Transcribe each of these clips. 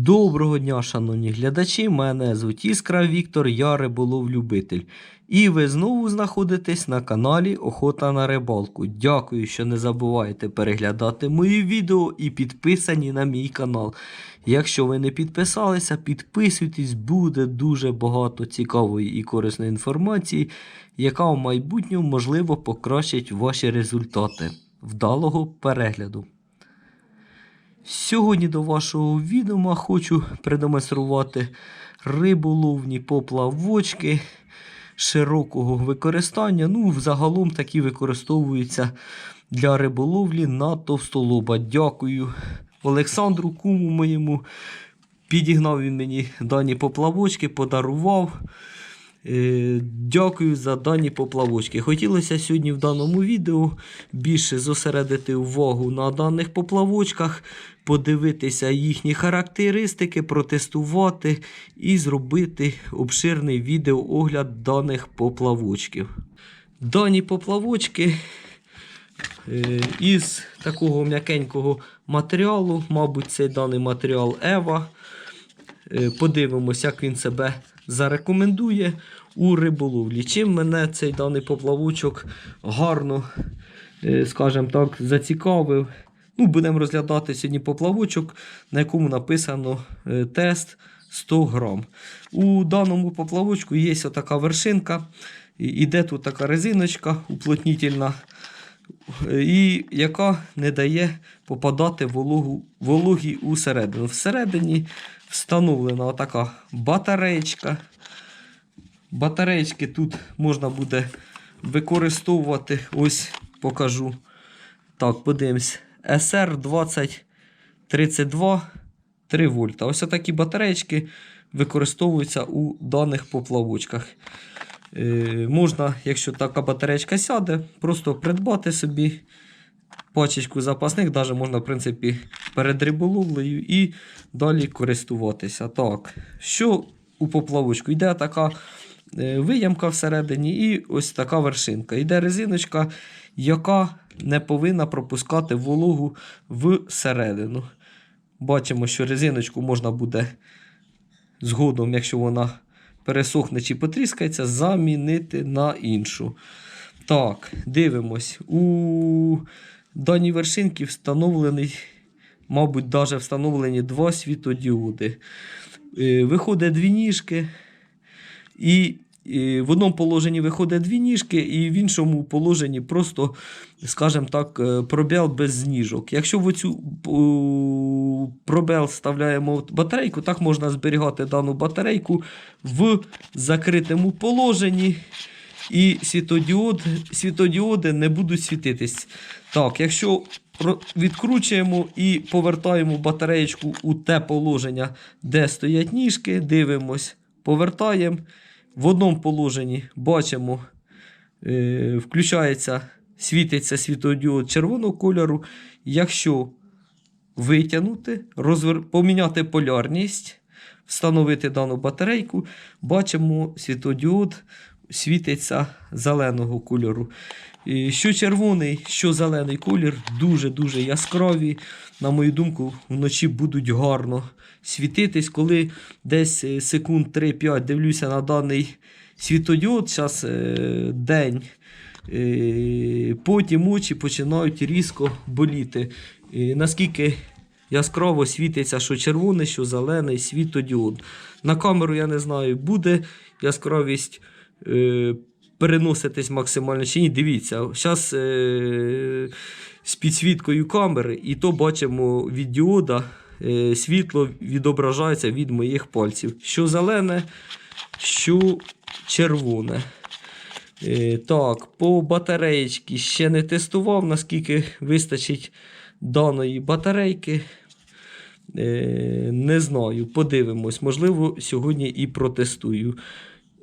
Доброго дня, шановні глядачі. Мене звуть Іскра Віктор, я риболов-любитель. І ви знову знаходитесь на каналі Охота на рибалку. Дякую, що не забуваєте переглядати мої відео і підписані на мій канал. Якщо ви не підписалися, підписуйтесь, буде дуже багато цікавої і корисної інформації, яка в майбутньому можливо покращить ваші результати. Вдалого перегляду! Сьогодні до вашого відома хочу продемонструвати риболовні поплавочки широкого використання. Ну, загалом такі використовуються для риболовлі на товстолоба. Дякую Олександру Куму моєму. Підігнав він мені дані поплавочки, подарував. Е, Дякую за дані поплавочки. Хотілося сьогодні в даному відео більше зосередити увагу на даних поплавочках, подивитися їхні характеристики, протестувати і зробити обширний відеоогляд даних поплавочків. Дані поплавочки е, із такого м'якенького матеріалу, мабуть, цей даний матеріал Ева. Е, Подивимось, як він себе зарекомендує у риболовлі. Чим мене цей даний поплавочок гарно, е, скажімо так, зацікавив. Ну, Будемо розглядати сьогодні поплавочок, на якому написано е, тест 100 грам. У даному поплавочку є така вершинка. Іде тут така резиночка уплотнітельна, і яка не дає попадати вологу, вологі усередину. Всередині встановлена така батареєчка. Батареєчки тут можна буде використовувати. Ось покажу. Так, подивимось. SR2032 3 вольта. Ось такі батареєчки використовуються у даних поплавочках. Е, можна, якщо така батареєчка сяде, просто придбати собі пачечку запасних, навіть можна, в принципі, перед риболовлею і далі користуватися. Так, що у поплавочку? Йде така е, виямка всередині і ось така вершинка. Йде резиночка, яка не повинна пропускати вологу всередину. Бачимо, що резиночку можна буде згодом, якщо вона пересохне чи потріскається, замінити на іншу. Так, дивимось. У даній вершинці встановлений, мабуть, навіть встановлені два світодіоди. Е, Виходить дві ніжки, і е, в одному положенні виходить дві ніжки, і в іншому положенні просто, скажімо так, е, пробел без ніжок. Якщо в оцю пробел вставляємо батарейку, так можна зберігати дану батарейку в закритому положенні. І світодіод, світодіоди не будуть світитись. Так, якщо відкручуємо і повертаємо батареєчку у те положення, де стоять ніжки, дивимось, повертаємо. В одному положенні бачимо, е, включається, світиться світодіод червоного кольору. Якщо витягнути, розвер... поміняти полярність, встановити дану батарейку, бачимо світодіод світиться зеленого кольору. Що червоний, що зелений колір дуже-дуже яскраві. На мою думку, вночі будуть гарно світитись. Коли десь е, секунд 3-5 дивлюся на даний світодіод, зараз день. Е, Потім очі починають різко боліти. Наскільки яскраво світиться, що червоний, що зелений світодіод. На камеру я не знаю, буде яскравість е, переноситись максимально чи ні. Дивіться, зараз е, з підсвіткою камери, і то бачимо від діода е, світло відображається від моїх пальців. Що зелене, що червоне. Е, так, по батареєчці ще не тестував, наскільки вистачить даної батарейки. Е, не знаю, подивимось. Можливо, сьогодні і протестую.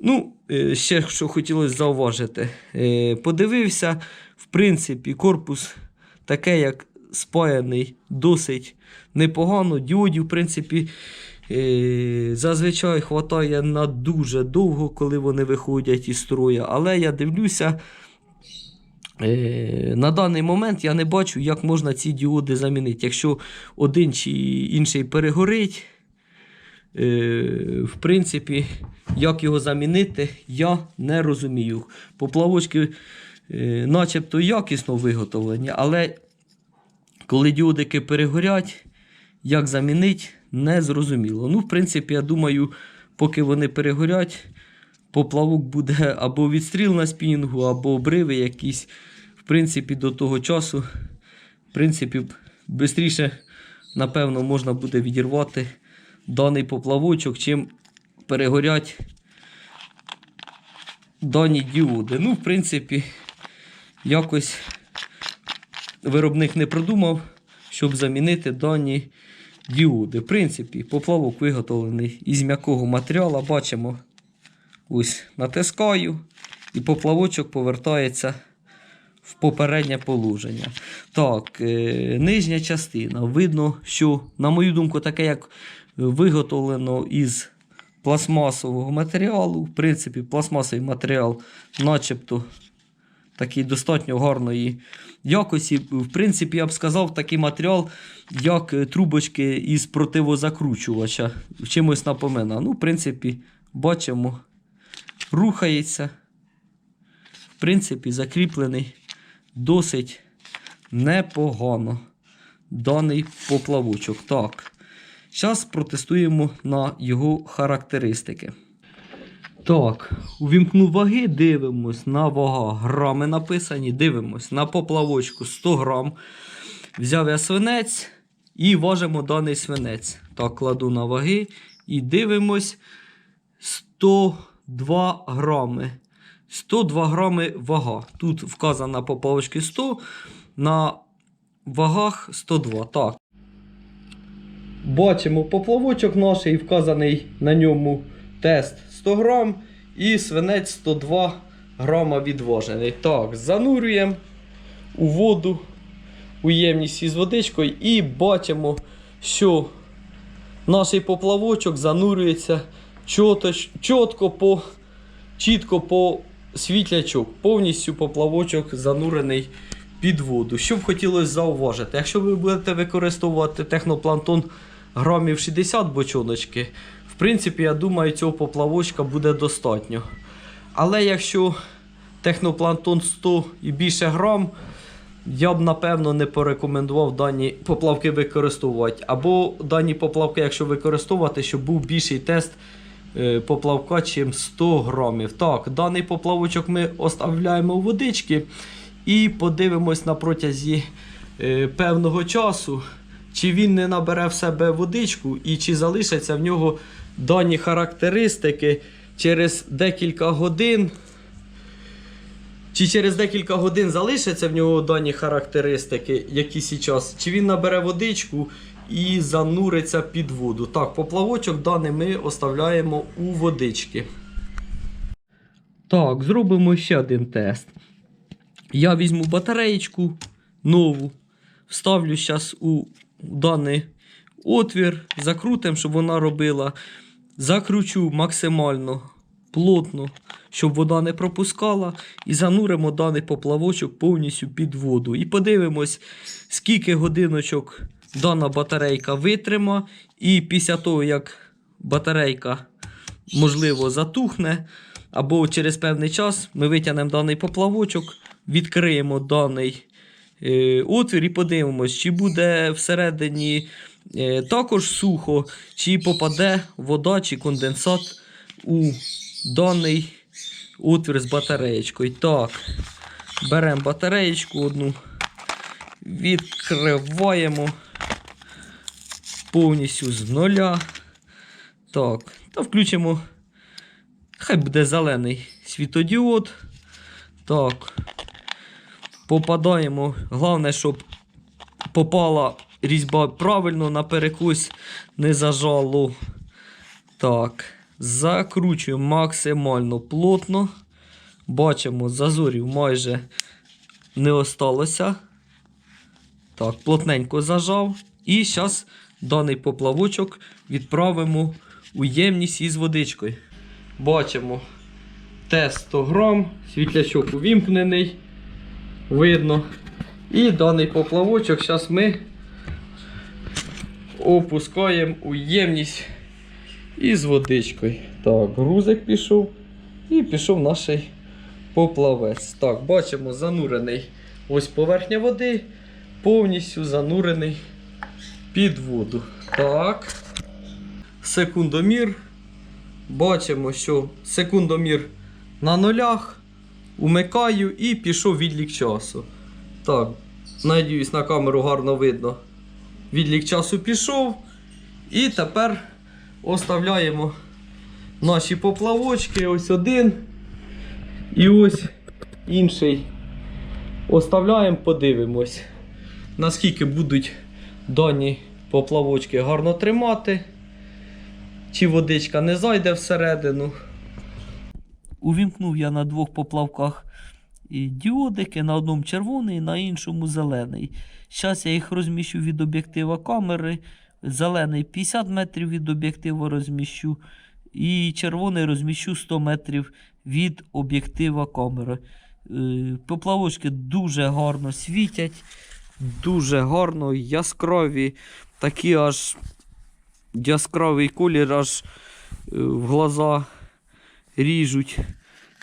Ну, е, ще що хотілося зауважити. Е, подивився, в принципі, корпус таке, як спаяний, досить непогано. Діодів, в принципі, е, зазвичай хватає на дуже довго, коли вони виходять із строя. Але я дивлюся. На даний момент я не бачу, як можна ці діоди замінити. Якщо один чи інший перегорить, в принципі, як його замінити, я не розумію. Поплавочки е, начебто якісно виготовлені, але коли діодики перегорять, як замінити, не зрозуміло. Ну, в принципі, я думаю, поки вони перегорять, поплавок буде або відстріл на спінінгу, або обриви якісь. В принципі, до того часу, в принципі, швидше, напевно, можна буде відірвати даний поплавочок, чим перегорять дані діоди. Ну, в принципі, якось виробник не продумав, щоб замінити дані діоди. В принципі, поплавок виготовлений із м'якого матеріалу. Бачимо, ось натискаю, і поплавочок повертається в попереднє положення. Так, е, нижня частина. Видно, що, на мою думку, таке, як виготовлено із пластмасового матеріалу. В принципі, пластмасовий матеріал, начебто, такий достатньо гарної якості. В принципі, я б сказав, такий матеріал, як е, трубочки із противозакручувача. Чимось напомина. Ну, в принципі, бачимо, рухається. В принципі, закріплений досить непогано даний поплавочок. Так. Зараз протестуємо на його характеристики. Так, увімкнув ваги, дивимось на вага. Грами написані, дивимось на поплавочку 100 грам. Взяв я свинець і важимо даний свинець. Так, кладу на ваги і дивимось 102 грами. 102 грами вага. Тут вказано на поплавочці 100, на вагах 102. Так. Бачимо поплавочок наш і вказаний на ньому тест 100 грам і свинець 102 грама відважений. Так, занурюємо у воду, у ємність із водичкою і бачимо, що наш поплавочок занурюється чітко по, чітко по світлячок. Повністю поплавочок занурений під воду. Що б хотілося зауважити, якщо ви будете використовувати техноплантон грамів 60 бочоночки, в принципі, я думаю, цього поплавочка буде достатньо. Але якщо техноплантон 100 і більше грам, я б напевно не порекомендував дані поплавки використовувати. Або дані поплавки, якщо використовувати, щоб був більший тест е, поплавка, чим 100 грамів. Так, даний поплавочок ми оставляємо у водички і подивимось на протязі е, певного часу, чи він не набере в себе водичку і чи залишаться в нього дані характеристики через декілька годин. Чи через декілька годин залишаться в нього дані характеристики, які зараз, чи він набере водичку і зануриться під воду. Так, поплавочок даний ми оставляємо у водички. Так, зробимо ще один тест. Я візьму батареєчку нову, вставлю зараз у даний отвір, закрутимо, щоб вона робила. Закручу максимально плотно, щоб вода не пропускала. І зануримо даний поплавочок повністю під воду. І подивимось, скільки годиночок дана батарейка витрима. І після того, як батарейка, можливо, затухне, або через певний час ми витягнемо даний поплавочок, відкриємо даний отвір і подивимось, чи буде всередині е, також сухо, чи попаде вода чи конденсат у даний отвір з батареєчкою. Так, беремо батареєчку одну, відкриваємо повністю з нуля. Так, та включимо. Хай буде зелений світодіод. Так. Попадаємо. Головне, щоб попала різьба правильно на перекусь не зажало. Так. Закручуємо максимально плотно. Бачимо, зазорів майже не осталося. Так, плотненько зажав. І зараз даний поплавочок відправимо у ємність із водичкою. Бачимо тест 100 грам, світлячок увімкнений. Видно. І даний поплавочок зараз ми опускаємо у ємність і з водичкою. Так, грузик пішов і пішов наш поплавець. Так, бачимо, занурений ось поверхня води, повністю занурений під воду. Так. Секундомір. Бачимо, що секундомір на нулях. Умикаю і пішов відлік часу. Так, надіюсь, на камеру гарно видно. Відлік часу пішов. І тепер оставляємо наші поплавочки. Ось один. І ось інший. Оставляємо, подивимось, наскільки будуть дані поплавочки гарно тримати. Чи водичка не зайде всередину. Увімкнув я на двох поплавках діодики, на одному червоний, на іншому зелений. Зараз я їх розміщу від об'єктива камери. Зелений 50 метрів від об'єктива розміщу. І червоний розміщу 100 метрів від об'єктива камери. Е, Поплавочки дуже гарно світять, дуже гарно, яскраві, такі аж яскравий колір аж е, в глаза ріжуть.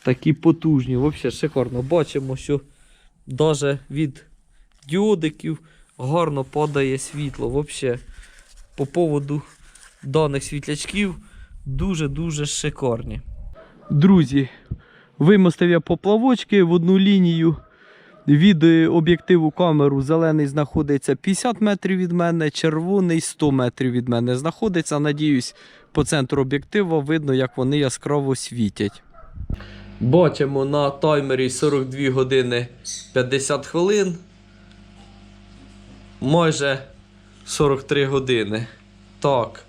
Такі потужні. Взагалі шикарно. Бачимо, що навіть від діодиків гарно падає світло. Взагалі, по поводу даних світлячків дуже-дуже шикарні. Друзі, вимостив я поплавочки в одну лінію. Від е, об'єктиву камеру зелений знаходиться 50 метрів від мене, червоний 100 метрів від мене знаходиться. Надіюсь, по центру об'єктива видно, як вони яскраво світять. Бачимо на таймері 42 години 50 хвилин. Майже 43 години. Так,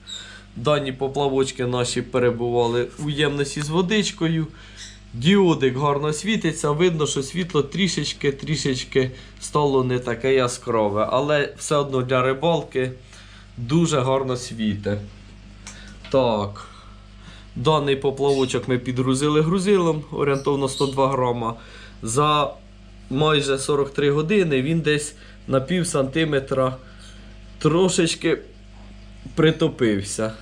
дані поплавочки наші перебували у ємності з водичкою. Діодик гарно світиться, видно, що світло трішечки-трішечки стало не таке яскраве, але все одно для рибалки дуже гарно світить. Так. Даний поплавочок ми підгрузили грузилом орієнтовно 102 грама. За майже 43 години він десь на пів сантиметра трошечки притопився.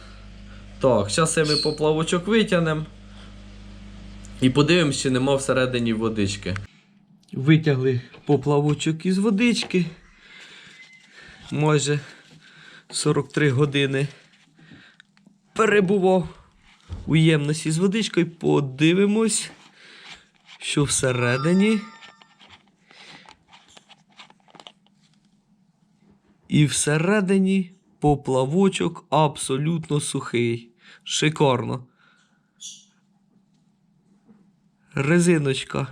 Так, зараз ми поплавочок витягнемо. І подивимось, чи нема всередині водички. Витягли поплавочок із водички. Майже 43 години перебував у ємності з водичкою. Подивимось, що всередині. І всередині поплавочок абсолютно сухий. Шикарно. Резиночка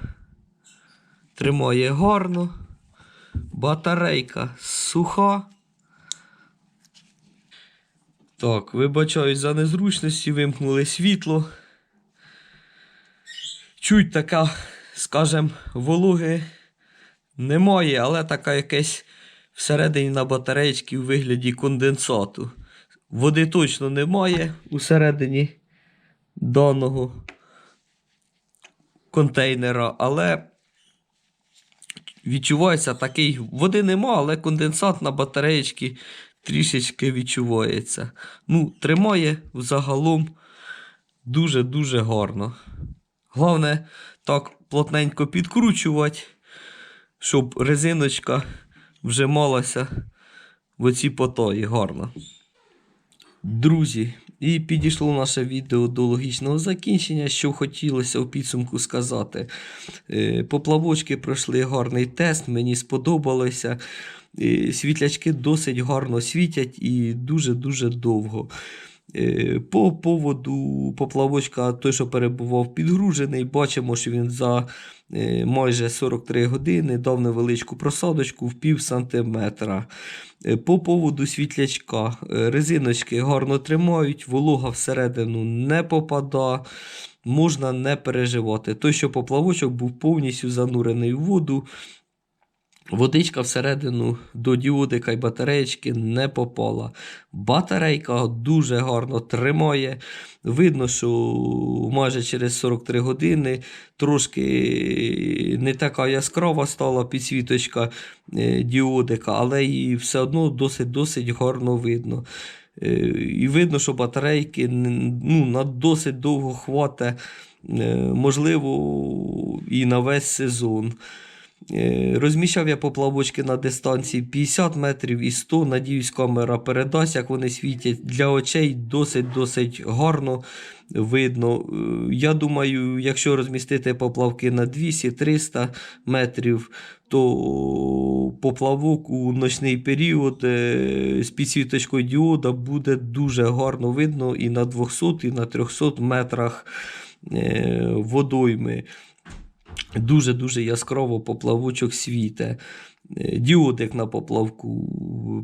тримає гарно. Батарейка суха. Так, вибачаюсь за незручності, вимкнули світло. Чуть така, скажем, вологи немає, але така якесь всередині на батареєчці у вигляді конденсату. Води точно немає усередині даного контейнера, але відчувається такий. Води нема, але конденсат на батареєчці трішечки відчувається. Ну, тримає взагалом дуже-дуже гарно. Головне, так плотненько підкручувати, щоб резиночка вжималася в оці потої гарно. Друзі, і підійшло наше відео до логічного закінчення, що хотілося у підсумку сказати. Е, Поплавочки пройшли гарний тест, мені сподобалося. Е, Світлячки досить гарно світять і дуже-дуже довго. Е, По поводу поплавочка, той, що перебував підгружений, бачимо, що він за е, майже 43 години дав невеличку просадочку в пів сантиметра. Е, По поводу світлячка, резиночки гарно тримають, волога всередину не попада, можна не переживати. Той, що поплавочок був повністю занурений в воду, Водичка всередину до діодика і батареєчки не попала. Батарейка дуже гарно тримає. Видно, що майже через 43 години трошки не така яскрава стала підсвіточка е, діодика, але і все одно досить-досить гарно видно. Е, І видно, що батарейки ну, на досить довго хватить, е, можливо, і на весь сезон. Е, Розміщав я поплавочки на дистанції 50 метрів і 100. Надіюсь, камера передасть, як вони світять. Для очей досить-досить гарно видно. Е, Я думаю, якщо розмістити поплавки на 200-300 метрів, то поплавок у ночний період е, з підсвіточкою діода буде дуже гарно видно і на 200, і на 300 метрах водойми. Дуже-дуже яскраво поплавочок світе. Е, Діодик на поплавку.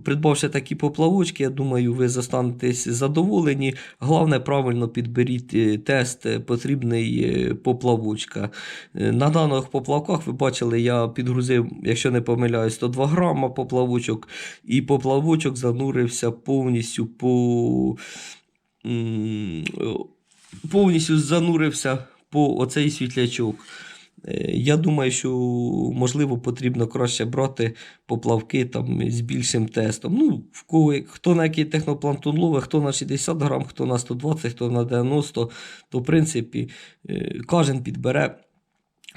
Придбавши такі поплавочки, я думаю, ви зостанетесь задоволені. Головне, правильно підберіть е, тест е, потрібний поплавочка. На даних поплавках ви бачили, я підгрузив, якщо не помиляюсь, 102 грама поплавочок, і поплавочок занурився повністю по. Повністю занурився по оцей світлячок. Е, Я думаю, що можливо потрібно краще брати поплавки там з більшим тестом. Ну, в кого, хто на який технопланктон ловить, хто на 60 грам, хто на 120, хто на 90, то в принципі е, кожен підбере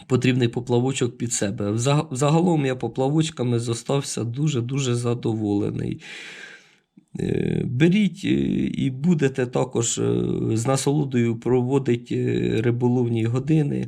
потрібний поплавочок під себе. Взаг- Загалом я поплавочками зостався дуже-дуже задоволений. Е, Беріть і будете також з насолодою проводити риболовні години.